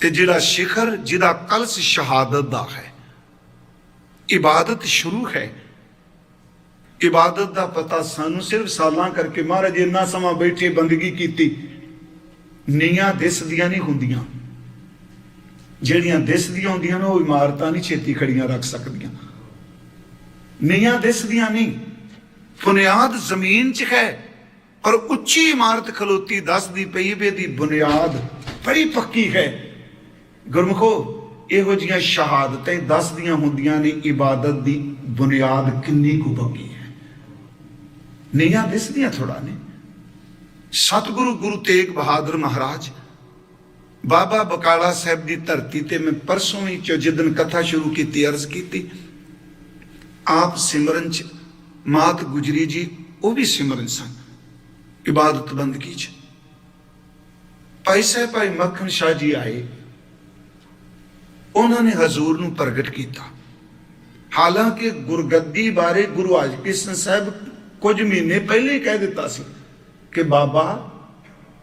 ਤੇ ਜਿਹੜਾ ਸਿਖਰ, ਜਿਹਦਾ ਕਲਸ ਸ਼ਹਾਦਤ ਦਾ ਹੈ। ਇਬਾਦਤ ਸ਼ੁਰੂ ਹੈ। ਇਬਾਦਤ ਦਾ ਪਤਾ ਸਾਨੂੰ ਸਿਰਫ ਸਾਲਾਂ ਕਰਕੇ ਮਹਾਰਾਜ ਇੰਨਾ ਸਮਾਂ ਬੈਠੇ ਬੰਦਗੀ ਕੀਤੀ। ਨੀਆਂ ਦਿਸਦੀਆਂ ਨਹੀਂ ਹੁੰਦੀਆਂ। ਜਿਹੜੀਆਂ ਦਿਸਦੀਆਂ ਹੁੰਦੀਆਂ ਨੇ ਉਹ ਇਮਾਰਤਾਂ ਨਹੀਂ ਛੇਤੀ ਖੜੀਆਂ ਰੱਖ ਸਕਦੀਆਂ। ਨੀਆਂ ਦਿਸਦੀਆਂ ਨਹੀਂ। ਬੁਨਿਆਦ ਜ਼ਮੀਨ 'ਚ ਹੈ। ਪਰ ਉੱਚੀ ਇਮਾਰਤ ਖਲੋਤੀ ਦੱਸਦੀ ਪਈ ਵੀ ਇਹਦੀ ਬੁਨਿਆਦ ਬੜੀ ਪੱਕੀ ਹੈ। ਗੁਰਮਖੋ, ਇਹੋ ਜੀਆਂ ਸ਼ਹਾਦਤਾਂ ਦੱਸਦੀਆਂ ਹੁੰਦੀਆਂ ਨੇ, ਇਬਾਦਤ ਦੀ ਬੁਨਿਆਦ ਕਿੰਨੀ ਕੁ ਪੱਕੀ ਹੈ। ਨੀਆਂ ਦਿਸਦੀਆਂ ਥੋੜਾ ਨੇ। ਸਤਿਗੁਰੂ ਗੁਰੂ ਤੇਗ ਬਹਾਦਰ ਮਹਾਰਾਜ, ਬਾਬਾ ਬਕਾਲਾ ਸਾਹਿਬ ਦੀ ਧਰਤੀ ਤੇ ਮੈਂ ਪਰਸੋਂ ਹੀ ਚ ਕਥਾ ਸ਼ੁਰੂ ਕੀਤੀ, ਅਰਜ਼ ਕੀਤੀ, ਆਪ ਸਿਮਰਨ ਚ, ਮਾਤ ਗੁਜਰੀ ਜੀ, ਉਹ ਵੀ ਸਿਮਰਨ ਸਨ, ਇਬਾਦਤ ਬੰਦਗੀ ਚ। ਭਾਈ ਸਾਹਿਬ, ਭਾਈ ਮੱਖਣ ਸ਼ਾਹ ਜੀ ਆਏ। ਉਹਨਾਂ ਨੇ ਹਜ਼ੂਰ ਨੂੰ ਪ੍ਰਗਟ ਕੀਤਾ। ਹਾਲਾਂਕਿ ਗੁਰਗੱਦੀ ਬਾਰੇ ਗੁਰੂ ਹਰਕ੍ਰਿਸ਼ਨ ਸਾਹਿਬ ਕੁਝ ਮਹੀਨੇ ਪਹਿਲੇ ਹੀ ਕਹਿ ਦਿੱਤਾ ਸੀ ਕਿ ਬਾਬਾ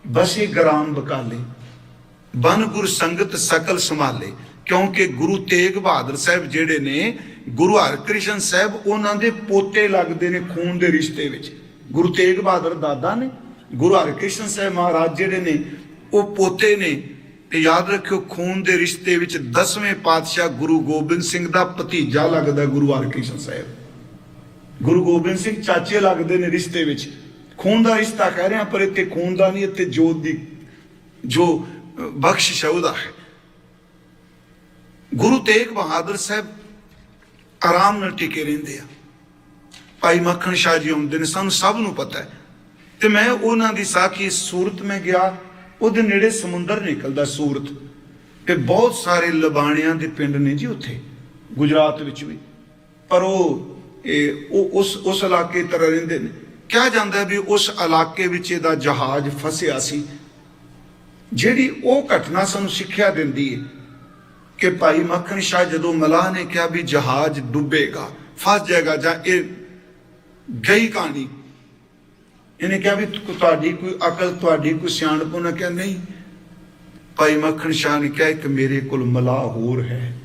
ਬਸੇ ਗ੍ਰਾਮ ਬਕਾਲੇ ਬਨ ਗੁਰ ਸੰਗਤ ਸਕਲ ਸੰਭਾਲੇ, ਕਿਉਂਕਿ ਗੁਰੂ ਤੇਗ ਬਹਾਦਰ ਸਾਹਿਬ ਜਿਹੜੇ ਨੇ, ਗੁਰੂ ਹਰਕ੍ਰਿਸ਼ਨ ਸਾਹਿਬ ਉਹਨਾਂ ਦੇ ਪੋਤੇ ਲੱਗਦੇ ਨੇ ਖੂਨ ਦੇ ਰਿਸ਼ਤੇ ਵਿੱਚ। ਗੁਰੂ ਤੇਗ ਬਹਾਦਰ ਦਾਦਾ ਨੇ, ਗੁਰੂ ਹਰਕ੍ਰਿਸ਼ਨ ਸਾਹਿਬ ਮਹਾਰਾਜ ਜਿਹੜੇ ਨੇ, ਉਹ ਪੋਤੇ ਨੇ ਤੇ ਯਾਦ ਰੱਖਿਓ, ਖੂਨ ਦੇ ਰਿਸ਼ਤੇ ਵਿੱਚ 10ਵੇਂ ਪਾਤਸ਼ਾਹ ਗੁਰੂ ਗੋਬਿੰਦ ਸਿੰਘ ਦਾ ਭਤੀਜਾ ਲੱਗਦਾ ਗੁਰੂ ਹਰਕ੍ਰਿਸ਼ਨ ਸਾਹਿਬ। ਗੁਰੂ ਗੋਬਿੰਦ ਸਿੰਘ ਚਾਚੇ ਲੱਗਦੇ ਨੇ ਰਿਸ਼ਤੇ ਵਿੱਚ। ਖੂਨ ਦਾ ਰਿਸ਼ਤਾ ਕਹਿ ਰਹੇ ਹਾਂ ਪਰ ਇੱਥੇ ਖੂਨ ਦਾ ਨਹੀਂ, ਇੱਥੇ ਜੋਤ ਦੀ, ਜੋ ਬਖਸ਼ਿਸ਼ ਹੈ, ਉਹਦਾ ਹੈ। ਗੁਰੂ ਤੇਗ ਬਹਾਦਰ ਸਾਹਿਬ ਆਰਾਮ ਨਾਲ ਟਿਕੇ ਰਹਿੰਦੇ ਆ। ਭਾਈ ਮੱਖਣ ਸ਼ਾਹ ਜੀ ਆਉਂਦੇ ਨੇ, ਸਾਨੂੰ ਸਭ ਨੂੰ ਪਤਾ ਹੈ। ਤੇ ਮੈਂ ਉਹਨਾਂ ਦੀ ਸਾਖੀ ਸੂਰਤ ਮੈਂ ਗਿਆ ਉਹਦੇ ਨੇੜੇ ਸਮੁੰਦਰ ਨਿਕਲਦਾ ਸੂਰਤ ਤੇ ਬਹੁਤ ਸਾਰੇ ਲਬਾਣਿਆਂ ਦੇ ਪਿੰਡ ਨੇ ਜੀ ਉੱਥੇ, ਗੁਜਰਾਤ ਵਿੱਚ ਵੀ। ਪਰ ਉਹ, ਇਹ ਉਸ ਉਸ ਇਲਾਕੇ ਤਰ੍ਹਾਂ ਰਹਿੰਦੇ ਨੇ। ਕਿਹਾ ਜਾਂਦਾ ਵੀ ਉਸ ਇਲਾਕੇ ਵਿੱਚ ਇਹਦਾ ਜਹਾਜ਼ ਫਸਿਆ ਸੀ। ਜਿਹੜੀ ਉਹ ਘਟਨਾ ਸਾਨੂੰ ਸਿੱਖਿਆ ਦਿੰਦੀ ਹੈ ਕਿ ਭਾਈ ਮੱਖਣ ਸ਼ਾਹ ਜਦੋਂ ਮਲਾਹ ਨੇ ਕਿਹਾ ਵੀ ਜਹਾਜ਼ ਡੁੱਬੇਗਾ, ਫਸ ਜਾਏਗਾ ਜਾਂ ਇਹ ਗਈ ਕਹਾਣੀ ਇਹਨੇ ਕਿਹਾ ਵੀ ਤੁਹਾਡੀ ਕੋਈ ਅਕਲ, ਤੁਹਾਡੀ ਕੋਈ ਸਿਆਣਪ, ਉਹਨਾਂ ਕਿਹਾ ਨਹੀਂ। ਭਾਈ ਮੱਖਣ ਸ਼ਾਹ ਨੇ ਕਿਹਾ, ਇੱਕ ਮੇਰੇ ਕੋਲ ਮਲਾਹ ਹੋਰ ਹੈ।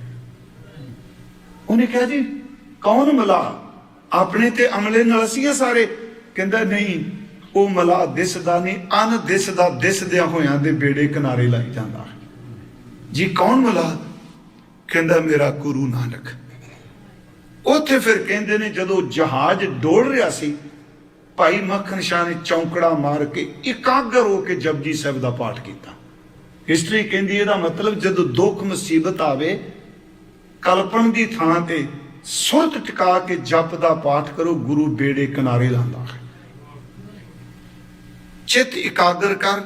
ਉਹਨੇ ਕਿਹਾ ਜੀ, ਕੌਣ ਮਲਾਹ? ਆਪਣੇ ਤੇ ਅਮਲੇ ਨਾਲ ਅਸੀਂ ਸਾਰੇ। ਕਹਿੰਦਾ ਨਹੀਂ, ਉਹ ਮਲਾਹ ਦਿਸਦਾ ਨਹੀਂ, ਅਨ ਦਿਸਦਾ ਦਿਸਦਿਆਂ ਹੋਇਆਂ ਦੇ ਬੇੜੇ ਕਿਨਾਰੇ ਲਾਈ ਜਾਂਦਾ। ਜੀ, ਕੌਣ ਮਲਾ ਕਹਿੰਦਾ ਮੇਰਾ ਗੁਰੂ ਨਾਨਕ। ਉੱਥੇ ਫਿਰ ਕਹਿੰਦੇ ਨੇ ਜਦੋਂ ਜਹਾਜ਼ ਡੋਲ ਰਿਹਾ ਸੀ ਭਾਈ ਮੱਖਣ ਸ਼ਾਹ ਨੇ ਚੌਂਕੜਾ ਮਾਰ ਕੇ ਇਕਾਗਰ ਹੋ ਕੇ ਜਪਜੀ ਸਾਹਿਬ ਦਾ ਪਾਠ ਕੀਤਾ। ਹਿਸਟਰੀ ਕਹਿੰਦੀ ਇਹਦਾ ਮਤਲਬ ਜਦੋਂ ਦੁੱਖ ਮੁਸੀਬਤ ਆਵੇ ਕਲਪਨ ਦੀ ਥਾਂ ਤੇ ਸੁਰਤ ਟਿਕਾ ਕੇ ਜਪ ਦਾ ਪਾਠ ਕਰੋ, ਗੁਰੂ ਬੇੜੇ ਕਿਨਾਰੇ ਲਾਂਦਾ ਹੈ ਚਿੱਤ ਇਕਾਗਰ ਕਰ,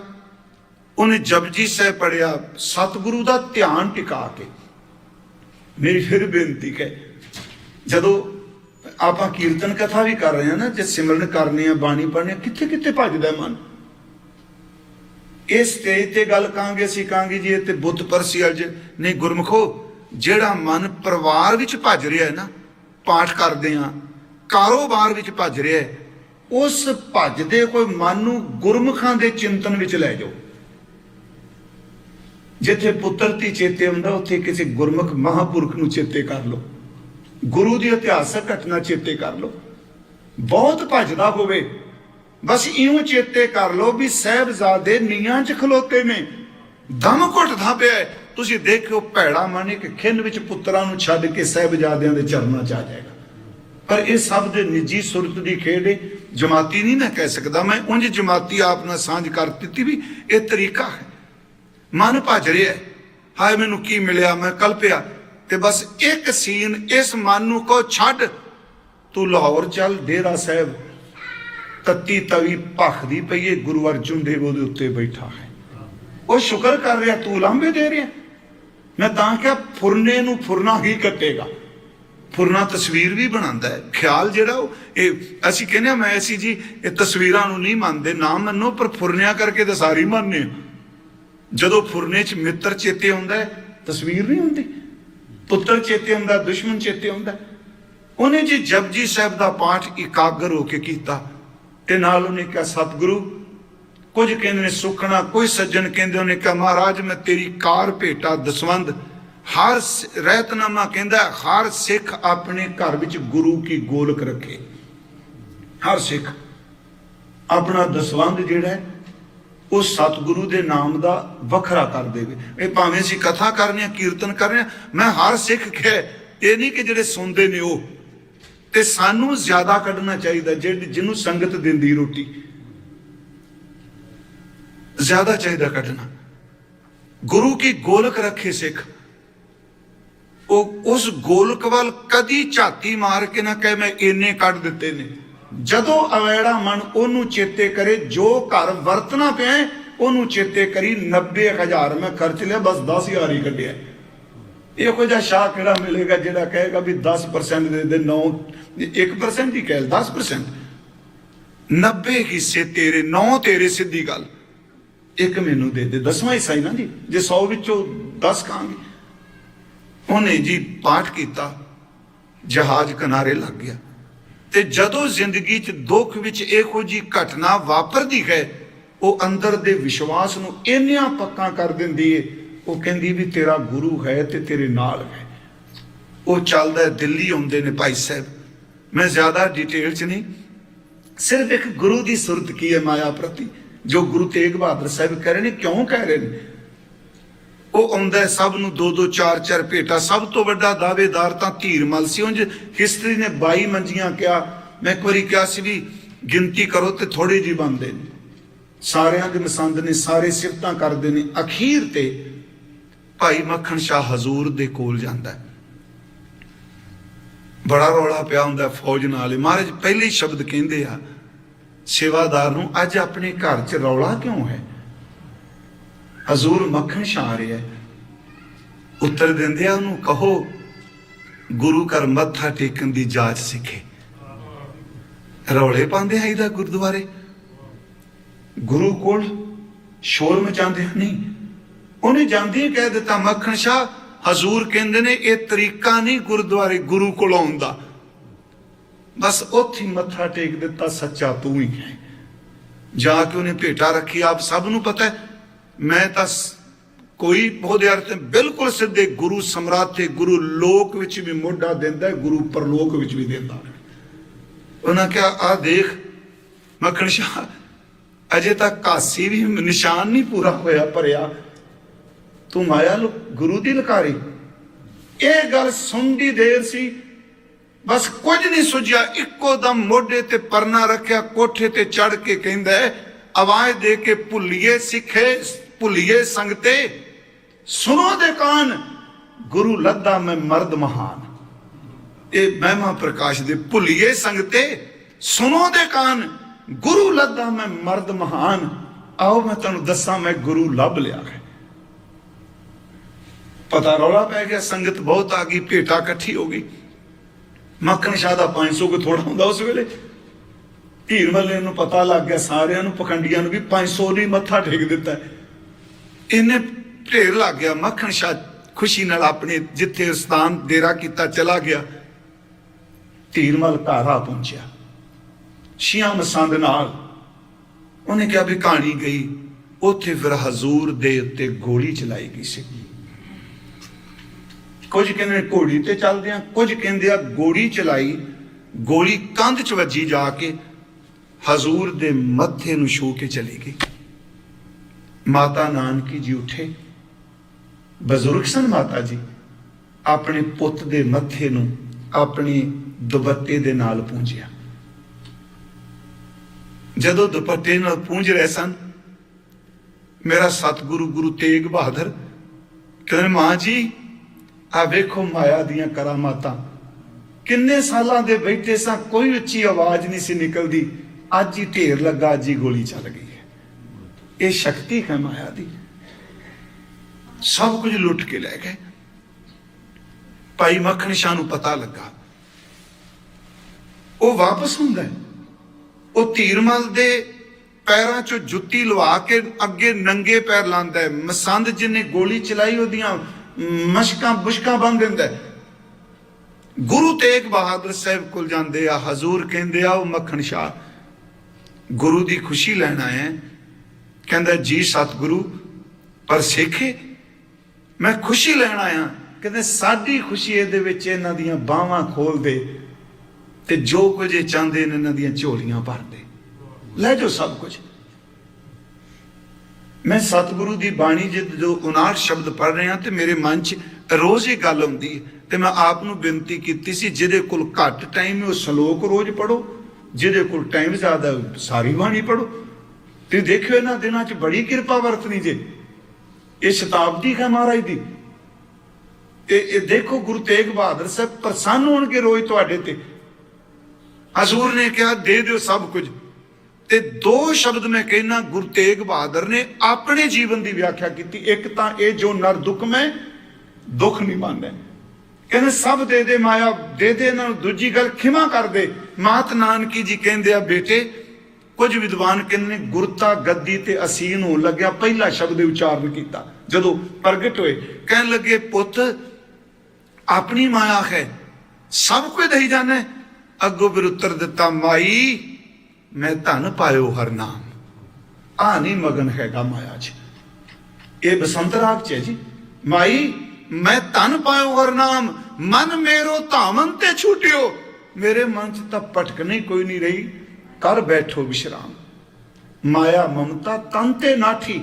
ਉਹਨੇ ਜਪਜੀ ਸਾਹਿਬ ਪੜਿਆ ਸਤਿਗੁਰੂ ਦਾ ਧਿਆਨ ਟਿਕਾ ਕੇ। ਮੇਰੀ ਫਿਰ ਬੇਨਤੀ ਹੈ, ਜਦੋਂ ਆਪਾਂ ਕੀਰਤਨ ਕਥਾ ਵੀ ਕਰ ਰਹੇ ਹਾਂ ਨਾ, ਜੇ ਸਿਮਰਨ ਕਰਨੀ ਆ, ਬਾਣੀ ਪੜ੍ਹਨੀ ਕਿੱਥੇ ਕਿੱਥੇ ਭੱਜਦਾ ਮਨ? ਇਸ ਸਟੇਜ ਤੇ ਗੱਲ ਕਾਂਗੇ ਅਸੀਂ ਕਾਂਗੇ ਜੀ, ਇਹ ਤੇ ਬੁੱਤ ਪਰਸੀ ਅਜ ਨਹੀਂ ਗੁਰਮਖੋ, ਜਿਹੜਾ ਮਨ ਪਰਿਵਾਰ ਵਿੱਚ ਭੱਜ ਰਿਹਾ ਹੈ ਨਾ, ਪਾਠ ਕਰਦੇ ਆ ਕਾਰੋਬਾਰ ਵਿੱਚ ਭੱਜ ਰਿਹਾ ਹੈ, ਉਸ ਭੱਜਦੇ ਕੋਈ ਮਨ ਨੂੰ ਗੁਰਮੁਖਾਂ ਦੇ ਚਿੰਤਨ ਵਿੱਚ ਲੈ ਜਾਓ। ਜਿੱਥੇ ਪੁੱਤਰ ਦੀ ਚੇਤੇ ਹੁੰਦਾ, ਉੱਥੇ ਕਿਸੇ ਗੁਰਮੁਖ ਮਹਾਪੁਰਖ ਨੂੰ ਚੇਤੇ ਕਰ ਲਓ। ਗੁਰੂ ਦੀ ਇਤਿਹਾਸਕ ਘਟਨਾ ਚੇਤੇ ਕਰ ਲਓ। ਬਹੁਤ ਭੱਜਦਾ ਹੋਵੇ। ਬਸ ਇਉਂ ਚੇਤੇ ਕਰ ਲਓ ਵੀ ਸਹਿਬਜ਼ਾਦੇ ਨੀਆਂ 'ਚ ਖਲੋਤੇ ਨੇ। ਦਮ ਘੁੱਟਦਾ ਪਿਆ ਤੁਸੀਂ ਦੇਖਿਓ ਭੈੜਾ ਮਨ ਇੱਕ ਖਿੰਨ ਵਿੱਚ ਪੁੱਤਰਾਂ ਨੂੰ ਛੱਡ ਕੇ ਸਹਿਬਜ਼ਾਦਿਆਂ ਦੇ ਚਰਨਾਂ 'ਚ ਆ ਜਾਏਗਾ। ਪਰ ਇਹ ਸਭ ਦੇ ਨਿੱਜੀ ਸੁਰਤ ਦੀ ਖੇਡ ਹੈ ਜਮਾਤੀ ਨਹੀਂ ਮੈਂ ਕਹਿ ਸਕਦਾ। ਮੈਂ ਉਂਝ ਜਮਾਤੀ ਆਪ ਨਾਲ ਸਾਂਝ ਕਰ ਦਿੱਤੀ ਵੀ ਇਹ ਤਰੀਕਾ ਹੈ। ਮਨ ਭੱਜ ਰਿਹਾ ਹਾਏ, ਮੈਨੂੰ ਕੀ ਮਿਲਿਆ? ਮੈਂ ਕਲਪਿਆ ਤੇ ਬਸ ਇੱਕ ਸੀਨ ਇਸ ਮਨ ਨੂੰ ਕੋ ਛੱਡ, ਤੂੰ ਲਾਹੌਰ ਚੱਲ, ਡੇਰਾ ਸਾਹਿਬ। ਤੱਤੀ ਤਵੀ ਭਖਦੀ ਪਈ ਏ, ਗੁਰੂ ਅਰਜੁਨ ਦੇਵ ਉਹਦੇ ਉੱਤੇ ਬੈਠਾ ਹੈ। ਉਹ ਸ਼ੁਕਰ ਕਰ ਰਿਹਾ, ਤੂੰ ਲਾਂਬੇ ਦੇ ਰਿਹਾ। ਮੈਂ ਤਾਂ ਕਿਹਾ, ਫੁਰਨੇ ਨੂੰ ਫੁਰਨਾ ਹੀ ਕੱਟੇਗਾ। ਫੁਰਨਾ ਤਸਵੀਰ ਵੀ ਬਣਾਉਂਦਾ ਹੈ। ਖਿਆਲ ਜਿਹੜਾ ਉਹ, ਇਹ ਅਸੀਂ ਕਹਿੰਦੇ ਹਾਂ, ਮੈਂ ਅਸੀਂ ਜੀ, ਇਹ ਤਸਵੀਰਾਂ ਨੂੰ ਨਹੀਂ ਮੰਨਦੇ, ਨਾ ਮੰਨੋ, ਪਰ ਫੁਰਨਿਆਂ ਕਰਕੇ ਤਾਂ ਸਾਰੀ ਮੰਨਦੇ ਜਦੋਂ ਫੁਰਨੇ 'ਚ ਮਿੱਤਰ ਚੇਤੇ ਹੁੰਦਾ ਹੈ, ਤਸਵੀਰ ਨਹੀਂ ਹੁੰਦੀ। ਪੁੱਤਰ ਚੇਤੇ ਹੁੰਦਾ ਦੁਸ਼ਮਣ ਚੇਤੇ ਹੁੰਦਾ ਉਹਨੇ ਜੀ ਜਪਜੀ ਸਾਹਿਬ ਦਾ ਪਾਠ ਇਕਾਗਰ ਹੋ ਕੇ ਕੀਤਾ ਤੇ ਨਾਲ ਉਹਨੇ ਕਿਹਾ, ਸਤਿਗੁਰੂ, ਕੁਝ ਕਹਿੰਦੇ ਨੇ ਸੁਖਣਾ, ਕੋਈ ਸੱਜਣ ਕਹਿੰਦੇ, ਉਹਨੇ ਕਿਹਾ, ਮਹਾਰਾਜ, ਮੈਂ ਤੇਰੀ ਕਾਰ ਭੇਟਾ ਦਸਵੰਦ ਹਰ ਰਹਿਤਨਾਮਾ ਕਹਿੰਦਾ, ਹਰ ਸਿੱਖ ਆਪਣੇ ਘਰ ਵਿੱਚ ਗੁਰੂ ਕੀ ਗੋਲਕ ਰੱਖੇ। ਹਰ ਸਿੱਖ ਆਪਣਾ ਦਸਵੰਦ ਜਿਹੜਾ ਉਹ ਸਤਿਗੁਰੂ ਦੇ ਨਾਮ ਦਾ ਵੱਖਰਾ ਕਰ ਦੇਵੇ। ਇਹ ਭਾਵੇਂ ਅਸੀਂ ਕਥਾ ਕਰਨੀ ਆ ਕੀਰਤਨ ਕਰਨੇ ਆ ਮੈਂ ਹਰ ਸਿੱਖ ਕਹੇ ਇਹ ਨਹੀਂ ਕਿ ਜਿਹੜੇ ਸੁਣਦੇ ਨੇ ਉਹ। ਤੇ ਸਾਨੂੰ ਜ਼ਿਆਦਾ ਕੱਢਣਾ ਚਾਹੀਦਾ ਜਿਹੜੀ ਜਿਹਨੂੰ ਸੰਗਤ ਦਿੰਦੀ ਰੋਟੀ। ਜ਼ਿਆਦਾ ਚਾਹੀਦਾ ਕੱਢਣਾ। ਗੁਰੂ ਕੀ ਗੋਲਕ ਰੱਖੇ ਸਿੱਖ? ਉਹ, ਉਸ ਗੋਲਕ ਵੱਲ ਕਦੀ ਝਾਤੀ ਮਾਰ ਕੇ ਨਾ ਕਹੇ, ਮੈਂ ਇੰਨੇ ਕੱਢ ਦਿੱਤੇ ਨੇ। ਜਦੋਂ ਅਵੈੜਾ ਮਨ ਉਹਨੂੰ ਚੇਤੇ ਕਰੇ, ਜੋ ਘਰ ਵਰਤਣਾ ਪਿਆ, ਉਹਨੂੰ ਚੇਤੇ ਕਰੀ 90000 ਮੈਂ ਖਰਚ ਲਿਆ, ਬਸ 10000 ਹੀ ਕੱਢਿਆ। ਇਹ ਕੋਈ ਜਿਹਾ ਸ਼ਾਹ ਕਿਹੜਾ ਮਿਲੇਗਾ ਜਿਹੜਾ ਕਹੇਗਾ ਵੀ 10% ਦੇ ਦੇ 9 1% ਹੀ ਕਹਿ 10% 90 ਹਿੱਸੇ ਤੇਰੇ 9 ਤੇਰੇ ਸਿੱਧੀ ਗੱਲ। ਇੱਕ ਮੈਨੂੰ ਦੇ ਦੇ, ਦਸਵਾਂ ਹਿੱਸਾ ਹੀ ਨਾ ਜੀ, ਜੇ 100 ਵਿੱਚੋਂ 10 ਕਾਂਗੇ ਉਹਨੇ ਜੀ ਪਾਠ ਕੀਤਾ, ਜਹਾਜ਼ ਕਿਨਾਰੇ ਲੱਗ ਗਿਆ। ਤੇ ਜਦੋਂ ਜ਼ਿੰਦਗੀ 'ਚ ਦੁੱਖ ਵਿੱਚ ਇਹੋ ਜੀ ਘਟਨਾ ਵਾਪਰਦੀ ਹੈ, ਉਹ ਅੰਦਰ ਦੇ ਵਿਸ਼ਵਾਸ ਨੂੰ ਇੰਨਿਆਂ ਪੱਕਾ ਕਰ ਦਿੰਦੀ ਏ, ਉਹ ਕਹਿੰਦੀ ਵੀ ਤੇਰਾ ਗੁਰੂ ਹੈ ਤੇ ਤੇਰੇ ਨਾਲ ਹੈ। ਉਹ ਚੱਲਦਾ ਦਿੱਲੀ ਆਉਂਦੇ ਨੇ ਭਾਈ ਸਾਹਿਬ। ਮੈਂ ਜ਼ਿਆਦਾ ਡਿਟੇਲ 'ਚ ਨਹੀਂ। ਸਿਰਫ ਇੱਕ ਗੁਰੂ ਦੀ ਸੁਰਤ ਕੀ ਹੈ ਮਾਇਆ ਪ੍ਰਤੀ, ਜੋ ਗੁਰੂ ਤੇਗ ਬਹਾਦਰ ਸਾਹਿਬ ਕਹਿ ਰਹੇ ਨੇ, ਕਿਉਂ ਕਹਿ ਰਹੇ ਨੇ? ਉਹ ਆਉਂਦਾ ਸਭ ਨੂੰ ਦੋ ਦੋ ਚਾਰ ਚਾਰ ਭੇਟਾ। ਸਭ ਤੋਂ ਵੱਡਾ ਦਾਅਵੇਦਾਰ ਤਾਂ ਧੀਰਮਲ ਸੀ ਉਂਝ ਹਿਸਟਰੀ ਨੇ 22 ਮੰਜੀਆਂ ਕਿਹਾ। ਮੈਂ ਇੱਕ ਵਾਰੀ ਕਿਹਾ ਸੀ ਵੀ ਗਿਣਤੀ ਕਰੋ ਤੇ ਥੋੜੇ ਜੀ ਬੰਦੇ ਨੇ। ਸਾਰਿਆਂ ਦੇ ਮਸੰਦ ਨੇ, ਸਾਰੇ ਸਿਫਤਾਂ ਕਰਦੇ ਨੇ। ਅਖੀਰ ਤੇ ਭਾਈ ਮੱਖਣ ਸ਼ਾਹ ਹਜ਼ੂਰ ਦੇ ਕੋਲ ਜਾਂਦਾ ਬੜਾ ਰੌਲਾ ਪਿਆ ਹੁੰਦਾ ਫੌਜ ਨਾਲ। ਮਹਾਰਾਜ, ਪਹਿਲੇ ਸ਼ਬਦ ਕਹਿੰਦੇ ਆ, ਸੇਵਾਦਾਰ ਨੂੰ, ਅੱਜ ਆਪਣੇ ਘਰ 'ਚ ਰੌਲਾ ਕਿਉਂ ਹੈ? ਹਜ਼ੂਰ ਮੱਖਣ ਸ਼ਾਹ ਰਿਹਾ ਹੈ। ਉੱਤਰ ਦਿੰਦੇ ਆ ਉਹਨੂੰ ਕਹੋ, ਗੁਰੂ ਘਰ ਮੱਥਾ ਟੇਕਣ ਦੀ ਜਾਚ ਸਿੱਖੇ। ਰੌਲੇ ਪਾਉਂਦੇ ਆ ਇਹਦਾ ਗੁਰਦੁਆਰੇ? ਗੁਰੂ ਕੋਲ ਸ਼ੋਰ ਮਚਾਉਂਦੇ ਨਹੀਂ, ਉਹਨੇ ਜਾਂਦੀ ਕਹਿ ਦਿੱਤਾ, ਮੱਖਣ ਸ਼ਾਹ ਹਜ਼ੂਰ ਕਹਿੰਦੇ ਨੇ, ਇਹ ਤਰੀਕਾ ਨਹੀਂ ਗੁਰਦੁਆਰੇ ਗੁਰੂ ਕੋਲ ਆਉਣ ਦਾ। ਬਸ ਉੱਥੇ ਮੱਥਾ ਟੇਕ ਦਿੱਤਾ, ਸੱਚਾ ਤੂੰ ਹੀ ਹੈ। ਜਾ ਕੇ ਉਹਨੇ ਭੇਟਾ ਰੱਖੀ, ਆਪ ਸਭ ਨੂੰ ਪਤਾ ਹੈ ਮੈਂ ਤਾਂ ਕੋਈ ਉਹਦੇ ਅਰਥ ਬਿਲਕੁਲ ਸਿੱਧੇ ਗੁਰੂ ਸਮਰਾਟ ਤੇ ਗੁਰੂ ਲੋਕ ਵਿੱਚ ਵੀ ਮੋਢਾ ਦਿੰਦਾ ਗੁਰੂ ਪਰਲੋਕ ਵਿੱਚ ਵੀ ਦਿੰਦਾ ਉਹਨਾਂ ਕਿਹਾ ਆ ਦੇਖ, ਮੱਖਣ ਸ਼ਾਹ, ਅਜੇ ਤੱਕ ਕਾਸੀ ਵੀ ਨਿਸ਼ਾਨ ਨਹੀਂ ਪੂਰਾ ਹੋਇਆ, ਭਰਿਆ। ਤੂੰ ਮਾਇਆ ਲੁ ਗੁਰੂ ਦੀ ਲਕਾਰੀ। ਇਹ ਗੱਲ ਸੁਣਦੀ ਦੇਰ ਸੀ। ਬਸ ਕੁਝ ਨਹੀਂ ਸੁਝਿਆ। ਇੱਕੋ ਦਮ ਮੋਢੇ ਤੇ ਪਰਨਾ ਰੱਖਿਆ, ਕੋਠੇ ਤੇ ਚੜ ਕੇ ਕਹਿੰਦਾ ਆਵਾਜ਼ ਦੇ ਕੇ ਭੁੱਲੀਏ ਸਿੱਖੇ ਭੁੱਲੀਏ ਸੰਗਤੇ। ਸੁਣੋ ਦੇ ਕਾਨ, ਗੁਰੂ ਲੱਦਾ ਮੈਂ ਮਰਦ ਮਹਾਨ। ਇਹ ਮਹਿਮਾ ਪ੍ਰਕਾਸ਼ ਦੇ ਭੁੱਲੀਏ ਸੰਗਤੇ, ਸੁਣੋ ਦੇ ਕਾਨ, ਗੁਰੂ ਲੱਦਾ ਮੈਂ ਮਰਦ ਮਹਾਨ। ਆਓ ਮੈਂ ਤੁਹਾਨੂੰ ਦੱਸਾਂ, ਮੈਂ ਗੁਰੂ ਲੱਭ ਲਿਆ ਹੈ। ਪਤਾ ਰੌਲਾ ਪੈ ਗਿਆ, ਸੰਗਤ ਬਹੁਤ ਆ ਗਈ, ਭੇਟਾ ਇਕੱਠੀ ਹੋ ਗਈ। ਮੱਖਣ ਸ਼ਾਹ ਦਾ 500 ਕੋ ਥੋੜਾ ਹੁੰਦਾ ਉਸ ਵੇਲੇ। ਧੀਰ ਮੱਲੇ ਨੂੰ ਪਤਾ ਲੱਗ ਗਿਆ, ਸਾਰਿਆਂ ਨੂੰ, ਪਖੰਡੀਆਂ ਨੂੰ ਵੀ 500 ਨਹੀਂ ਮੱਥਾ ਟੇਕ ਦਿੱਤਾ। ਇਹਨੇ ਢੇਰ ਲੱਗ ਗਿਆ, ਮੱਖਣ ਸ਼ਾਹ ਖੁਸ਼ੀ ਨਾਲ ਆਪਣੇ ਜਿੱਥੇ ਸਥਾਨ ਡੇਰਾ ਕੀਤਾ ਚਲਾ ਗਿਆ। ਧੀਰਮਲ ਘਰ ਆ ਪਹੁੰਚਿਆ। ਸ਼ੀਆਂ ਮਸੰਦ ਨਾਲ ਉਹਨੇ ਕਿਹਾ ਵੀ ਕਹਾਣੀ ਗਈ, ਉੱਥੇ ਫਿਰ ਹਜ਼ੂਰ ਦੇ ਉੱਤੇ ਗੋਲੀ ਚਲਾਈ ਗਈ ਸੀ ਕੁਝ ਕਹਿੰਦੇ ਘੋੜੀ ਤੇ ਚੱਲਦੇ ਆ ਕੁਝ ਕਹਿੰਦੇ ਆ ਗੋਲੀ ਚਲਾਈ। ਗੋਲੀ ਕੰਧ 'ਚ ਵੱਜੀ ਜਾ ਕੇ, ਹਜ਼ੂਰ ਦੇ ਮੱਥੇ ਨੂੰ ਛੂ ਕੇ ਚਲੀ ਗਈ। ਮਾਤਾ ਨਾਨਕੀ ਜੀ ਉੱਠੇ। ਬਜ਼ੁਰਗ ਸਨ ਮਾਤਾ ਜੀ, ਆਪਣੇ ਪੁੱਤ ਦੇ ਮੱਥੇ ਨੂੰ ਆਪਣੀ ਦੁਪੱਟੇ ਦੇ ਨਾਲ ਪੂੰਝਿਆ ਜਦੋਂ ਦੁਪੱਟੇ ਨਾਲ ਪੂੰਝ ਰਹੇ ਸਨ, ਮੇਰਾ ਸਤਿਗੁਰੂ ਗੁਰੂ ਤੇਗ ਬਹਾਦਰ ਕਹਿੰਦੇ, ਮਾਂ ਜੀ, ਆ ਵੇਖੋ ਮਾਇਆ ਦੀਆਂ ਕਰਾਮਾਤਾਂ। ਕਿੰਨੇ ਸਾਲਾਂ ਦੇ ਬੈਠੇ ਸਾਂ, ਕੋਈ ਉੱਚੀ ਆਵਾਜ਼ ਨਹੀਂ ਸੀ ਨਿਕਲਦੀ। ਅੱਜ ਹੀ ਢੇਰ ਲੱਗਾ, ਅੱਜ ਹੀ ਗੋਲੀ ਚੱਲ ਗਈ। ਇਹ ਸ਼ਕਤੀ ਹੈ ਮਾਇਆ ਦੀ। ਸਭ ਕੁਝ ਲੁੱਟ ਕੇ ਲੈ ਗਏ। ਭਾਈ ਮੱਖਣ ਸ਼ਾਹ ਨੂੰ ਪਤਾ ਲੱਗਾ। ਉਹ ਵਾਪਸ ਹੁੰਦਾ ਉਹ ਧੀਰਮਲ ਦੇ ਪੈਰਾਂ 'ਚੋਂ ਜੁੱਤੀ ਲਵਾ ਕੇ ਅੱਗੇ ਨੰਗੇ ਪੈਰ ਲਾਂਦਾ ਹੈ। ਮਸੰਦ ਜਿਹਨੇ ਗੋਲੀ ਚਲਾਈ, ਉਹਦੀਆਂ ਮਸ਼ਕਾਂ ਬੁਸ਼ਕਾਂ ਬੰਨ ਦਿੰਦਾ ਗੁਰੂ ਤੇਗ ਬਹਾਦਰ ਸਾਹਿਬ ਕੋਲ ਜਾਂਦੇ ਆ, ਹਜ਼ੂਰ ਕਹਿੰਦੇ ਆ, ਉਹ ਮੱਖਣ ਸ਼ਾਹ ਗੁਰੂ ਦੀ ਖੁਸ਼ੀ ਲੈਣ ਆਏ ਹੈ ਕਹਿੰਦਾ, ਜੀ ਸਤਿਗੁਰੂ, ਪਰ ਸਿੱਖੇ, ਮੈਂ ਖੁਸ਼ੀ ਲੈਣ ਆਇਆ। ਕਹਿੰਦੇ, ਸਾਡੀ ਖੁਸ਼ੀ ਇਹਦੇ ਵਿੱਚ ਇਹਨਾਂ ਦੀਆਂ ਬਾਹਾਂ ਖੋਲ ਦੇ ਤੇ ਜੋ ਕੁਝ ਇਹ ਚਾਹੁੰਦੇ ਨੇ, ਇਹਨਾਂ ਦੀਆਂ ਝੋਲੀਆਂ ਭਰ ਦੇ। ਲੈ ਜਾਓ ਸਭ ਕੁਝ। ਮੈਂ ਸਤਿਗੁਰੂ ਦੀ ਬਾਣੀ ਜਦ ਜੋ 59 ਸ਼ਬਦ ਪੜ੍ਹ ਰਿਹਾ ਤੇ ਮੇਰੇ ਮਨ 'ਚ ਰੋਜ਼ ਇਹ ਗੱਲ ਆਉਂਦੀ ਹੈ ਤੇ ਮੈਂ ਆਪ ਨੂੰ ਬੇਨਤੀ ਕੀਤੀ ਸੀ, ਜਿਹਦੇ ਕੋਲ ਘੱਟ ਟਾਈਮ ਹੈ, ਉਹ ਸ਼ਲੋਕ ਰੋਜ਼ ਪੜੋ ਜਿਹਦੇ ਕੋਲ ਟਾਈਮ ਜ਼ਿਆਦਾ ਸਾਰੀ ਬਾਣੀ ਪੜੋ ਤੁਸੀਂ ਦੇਖਿਓ ਇਹਨਾਂ ਦਿਨਾਂ 'ਚ ਬੜੀ ਕਿਰਪਾ ਵਰਤਣੀ ਜੇ। ਇਹ ਸ਼ਤਾਬਦੀ ਹੈ ਮਹਾਰਾਜ ਦੀ। ਤੇ ਇਹ ਦੇਖੋ ਗੁਰੂ ਤੇਗ ਬਹਾਦਰ ਸਾਹਿਬ ਪ੍ਰਸੰਨ ਹੋਣਗੇ ਰੋਜ਼ ਤੁਹਾਡੇ ਤੇ। ਹਜ਼ੂਰ ਨੇ ਕਿਹਾ, ਦੇ ਦਿਓ ਸਭ ਕੁਝ। ਤੇ ਦੋ ਸ਼ਬਦ ਮੈਂ ਕਹਿਣਾ ਗੁਰੂ ਤੇਗ ਬਹਾਦਰ ਨੇ ਆਪਣੇ ਜੀਵਨ ਦੀ ਵਿਆਖਿਆ ਕੀਤੀ। ਇੱਕ ਤਾਂ ਇਹ ਜੋ ਨਰ ਦੁੱਖ ਮੈਂ, ਦੁੱਖ ਨਹੀਂ ਮੰਨਦਾ। ਕਹਿੰਦੇ, ਸਭ ਦੇ ਦੇ ਮਾਇਆ, ਦੇ ਦੇ ਇਹਨਾਂ ਨੂੰ। ਦੂਜੀ ਗੱਲ, ਖਿਮਾ ਕਰ ਦੇ ਮਾਤ ਨਾਨਕੀ ਜੀ ਕਹਿੰਦੇ ਆ, ਬੇਟੇ ਕੁਝ ਵਿਦਵਾਨ ਕਹਿੰਦੇ ਨੇ ਗੁਰਤਾ ਗੱਦੀ ਤੇ ਅਸੀਨ ਹੋਣ ਲੱਗਿਆ, ਪਹਿਲਾ ਸ਼ਬਦ ਉਚਾਰਨ ਕੀਤਾ। ਜਦੋਂ ਪ੍ਰਗਟ ਹੋਏ, ਕਹਿਣ ਲੱਗੇ, ਪੁੱਤ, ਆਪਣੀ ਮਾਇਆ ਹੈ, ਸਭ ਕੁਝ ਦਈ ਜਾਣੇ ਅੱਗੋਂ ਫਿਰ ਉੱਤਰ ਦਿੱਤਾ, ਮਾਈ, ਮੈਂ ਧਨ ਪਾਇਓ ਹਰ ਨਾਮ। ਆ ਨਹੀਂ ਮਗਨ ਹੈਗਾ ਮਾਇਆ 'ਚ। ਇਹ ਬਸੰਤ ਰਾਗ 'ਚ ਹੈ ਜੀ। ਮਾਈ, ਮੈਂ ਧਨ ਪਾਇਓ ਹਰ ਨਾਮ। ਮਨ ਮੇਰੋ ਧਾਮਨ ਤੇ ਛੂਟਿਓ। ਮੇਰੇ ਮਨ 'ਚ ਤਾਂ ਭਟਕਣੀ ਕੋਈ ਨਹੀਂ ਰਹੀ। ਕਰ ਬੈਠੋ ਵਿਸ਼ਰਾਮ। ਮਾਇਆ ਮਮਤਾ ਤਨ ਤੇ ਨਾਠੀ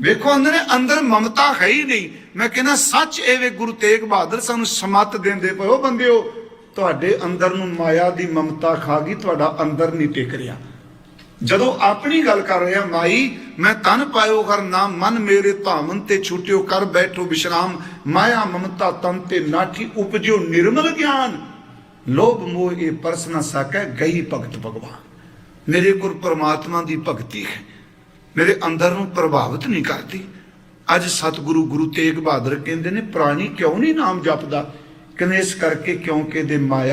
ਵੇਖੋ ਅੰਦਰ ਅੰਦਰ ਮਮਤਾ ਹੈ ਹੀ ਨਹੀਂ। ਮੈਂ ਕਹਿੰਦਾ, ਸੱਚ ਇਹ ਵੇ ਗੁਰੂ ਤੇਗ ਬਹਾਦਰ ਸਾਨੂੰ ਸਮਤ ਦਿੰਦੇ ਪਏ। ਉਹ ਬੰਦਿਓ, ਤੁਹਾਡੇ ਅੰਦਰ ਨੂੰ ਮਾਇਆ ਦੀ ਮਮਤਾ ਖਾ ਗਈ, ਤੁਹਾਡਾ ਅੰਦਰ ਨਹੀਂ ਟਿਕ ਰਿਹਾ। ਜਦੋਂ ਆਪਣੀ ਗੱਲ ਕਰ ਰਿਹਾ, ਮਾਈ, ਮੈਂ ਤਨ ਪਾਇਓ ਹਰ ਨਾ, ਮਨ ਮੇਰੇ ਧਾਮਨ ਤੇ ਛੁੱਟਿਓ ਕਰ ਬੈਠੋ ਵਿਸ਼ਰਾਮ। ਮਾਇਆ ਮਮਤਾ ਤਨ ਤੇ ਨਾਠੀ ਉਪਜਿਓ ਨਿਰਮਲ ਗਿਆਨ। ਲੋਭ ਮੋਹ ਇਹ ਪਰਸ ਨਾ ਸਕੈ, ਗਈ ਭਗਤ ਭਗਵਾਨ। ਮੇਰੇ ਕੋਲ ਪ੍ਰਮਾਤਮਾ ਦੀ ਭਗਤੀ ਹੈ। ਮੇਰੇ ਅੰਦਰ ਨੂੰ ਪ੍ਰਭਾਵਿਤ ਨਹੀਂ ਕਰਦੀ। ਅੱਜ ਸਤਿਗੁਰੂ ਗੁਰੂ ਤੇਗ ਬਹਾਦਰ ਕਹਿੰਦੇ ਨੇ, ਪ੍ਰਾਣੀ ਕਿਉਂ ਨਹੀਂ ਨਾਮ ਜਪਦਾ? ਕਹਿੰਦੇ, ਇਸ ਕਰਕੇ ਕਿਉਂਕਿ ਦੇ ਮਾਇਆ